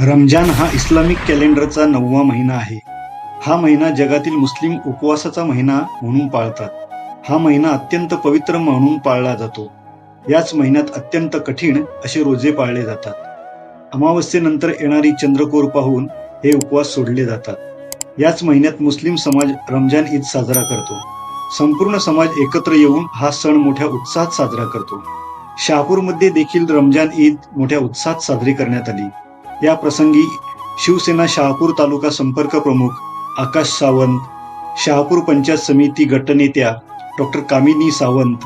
रमजान हा इस्लामिक कॅलेंडरचा नववा महिना आहे. हा महिना जगातील मुस्लिम उपवासाचा महिना म्हणून पाळतात. हा महिना अत्यंत पवित्र म्हणून पाळला जातो. याच महिन्यात अत्यंत कठीण असे रोजे पाळले जातात. अमावस्येनंतर येणारी चंद्रकोर पाहून हे उपवास सोडले जातात. याच महिन्यात मुस्लिम समाज रमजान ईद साजरा करतो. संपूर्ण समाज एकत्र येऊन हा सण मोठ्या उत्साहात साजरा करतो. शहापूरमध्ये देखील रमजान ईद मोठ्या उत्साहात साजरी करण्यात आली. या प्रसंगी शिवसेना शहापूर तालुका संपर्क प्रमुख आकाश सावंत शहापूर पंचायत समिती गटनेत्या डॉक्टर कामिनी सावंत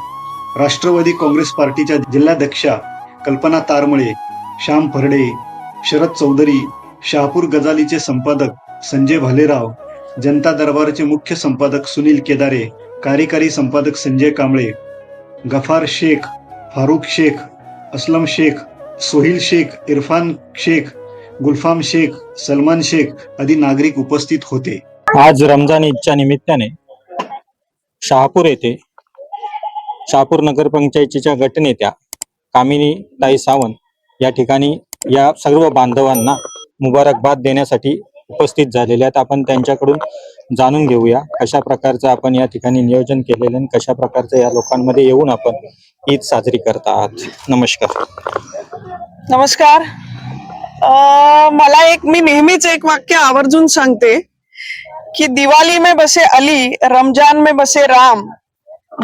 राष्ट्रवादी काँग्रेस पार्टीच्या जिल्हाध्यक्षा कल्पना तारमळे श्याम फरडे शरद चौधरी शहापूर गजालीचे संपादक संजय भालेराव जनता दरबारचे मुख्य संपादक सुनील केदारे कार्यकारी संपादक संजय कांबळे गफार शेख फारुख शेख असलम शेख सोहिल शेख इरफान शेख गुलफाम शेख सलमान शेख आदी नागरिक उपस्थित होते. आज रमजान ईदच्या निमित्ताने शहापूर येथे शहापूर नगरपंचायतीच्या गटनेत्या कामिनी ताई सावंत या ठिकाणी या सर्व बांधवांना मुबारकबाद देण्यासाठी उपस्थित झालेल्या आहेत. आपण त्यांच्याकडून जाणून घेऊया कशा प्रकारचं आपण या ठिकाणी नियोजन केलेलं आणि कशा प्रकारचं या लोकांमध्ये येऊन आपण ईद साजरी करत आहात. नमस्कार. नमस्कार. मला एक मी नेहमीच एक वाक्य आवर्जून सांगते की दिवाळी में बसे अली रमजान में बसे राम.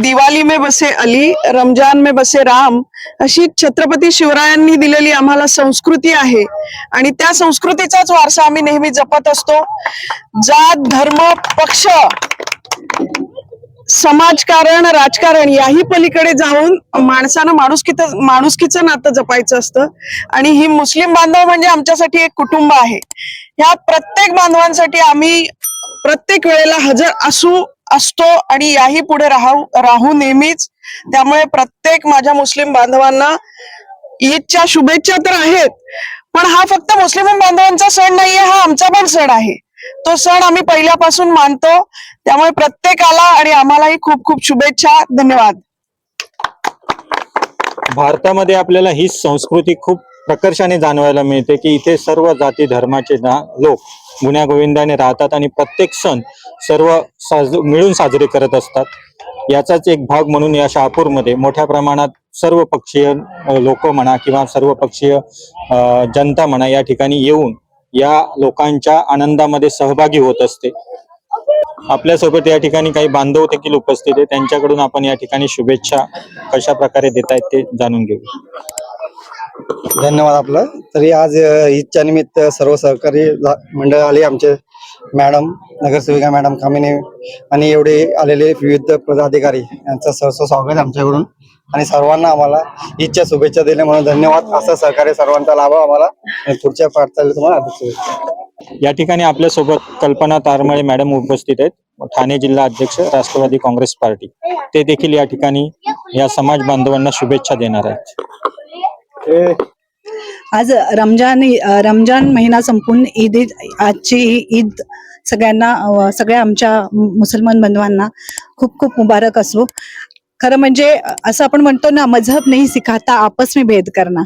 दिवाळी में बसे अली रमजान में बसे राम अशी छत्रपती शिवरायांनी दिलेली आम्हाला संस्कृती आहे. आणि त्या संस्कृतीचाच वारसा आम्ही नेहमी जपत असतो. जात धर्म पक्ष समाजकारण राजकारण याही पलीकडे जाऊन माणसानं माणुसकीचं माणुसकीचं नातं जपायचं असतं. आणि ही मुस्लिम बांधव म्हणजे आमच्यासाठी एक कुटुंब आहे. ह्या प्रत्येक बांधवांसाठी आम्ही प्रत्येक वेळेला हजर असू असतो आणि याही पुढे राहू राहू नेहमीच. त्यामुळे प्रत्येक माझ्या मुस्लिम बांधवांना ईदच्या शुभेच्छा तर आहेत. पण हा फक्त मुस्लिम बांधवांचा सण नाहीये हा आमचा पण सण आहे. तो सण आम्ही पहिल्यापासून मानतो. त्यामुळे प्रत्येकाला आणि आम्हालाही खूप खूप शुभेच्छा. धन्यवाद. भारतामध्ये आपल्याला ही संस्कृती खूप प्रकर्षाने जाणवायला मिळते की इथे सर्व जाती धर्माचे लोक गुण्यागोविंदाने राहतात आणि प्रत्येक सण सर्व साज मिळून साजरे करत असतात. याचाच एक भाग म्हणून या शहापूरमध्ये मोठ्या प्रमाणात सर्व पक्षीय लोक म्हणा किंवा सर्व पक्षीय जनता म्हणा या ठिकाणी येऊन या लोकांच्या आनंदामध्ये सहभागी होत असते. आपल्यासोबत या ठिकाणी काही बांधव देखील उपस्थित आहे त्यांच्याकडून आपण या ठिकाणी शुभेच्छा कशा प्रकारे देत आहेत ते जाणून घेऊ. धन्यवाद आपलं. तरी आज ईदच्या निमित्त सर्व सहकारी मंडळ आले आमचे. मॅडम नगरसेविका मॅडम कामिने आणि एवढे आलेले विविध पदाधिकारी यांचं सहसा स्वागत आमच्याकडून. आणि सर्वांना आम्हाला ईदच्या शुभेच्छा दिल्या म्हणून धन्यवाद. असं सहकार्य सर्वांचा लाभ आम्हाला. आणि पुढच्या पाठचाली तुम्हाला शुभेच्छा. या ठिकाणी आपल्यासोबत कल्पना तारमळे मॅडम उपस्थित आहेत. ठाणे जिल्हा अध्यक्ष राष्ट्रवादी काँग्रेस पार्टी. ते देखील या ठिकाणी या समाज बांधवांना शुभेच्छा देणार आहेत. आज रमजान रमजान महिना संपून ईद आजची ही ईद सगळ्यांना सगळ्या आमच्या मुसलमान बंधवांना खूप खूप मुबारक असो. खरं म्हणजे असं आपण म्हणतो ना मजहब नाही सिखाता आपस में भेद करना.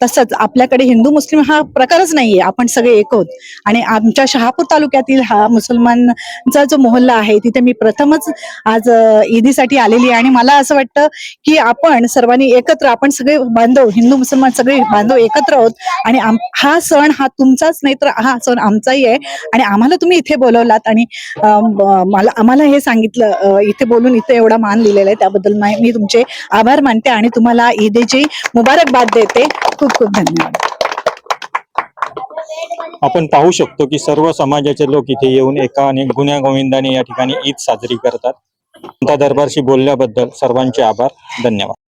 तसंच आपल्याकडे हिंदू मुस्लिम हा प्रकारच नाहीये. आपण सगळे एक आहोत. आणि आमच्या शहापूर तालुक्यातील हा मुसलमानचा जो मोहल्ला आहे तिथे मी प्रथमच आज ईदीसाठी आलेली आहे. आणि मला असं वाटतं की आपण सर्वांनी एकत्र आपण सगळे बांधव हिंदू मुसलमान सगळे बांधव एकत्र आहोत. आणि हा सण हा तुमचाच नाही तर हा सण आमचाही आहे. आणि आम्हाला तुम्ही इथे बोलवलात. आणि मला आम्हाला हे सांगितलं इथे बोलून इथे एवढा मान लिहिलेला आहे. त्याबद्दल मी तुमचे आभार मानते. आणि तुम्हाला ईदेची मुबारकबाद देते. खूप खूप धन्यवाद. आपण पाहू शकतो की सर्व समाजाचे लोक इथे येऊन एका आणि गुन्ह्या गोविंदाने या ठिकाणी ईद साजरी करतात. दरबारशी बोलल्याबद्दल सर्वांचे आभार. धन्यवाद.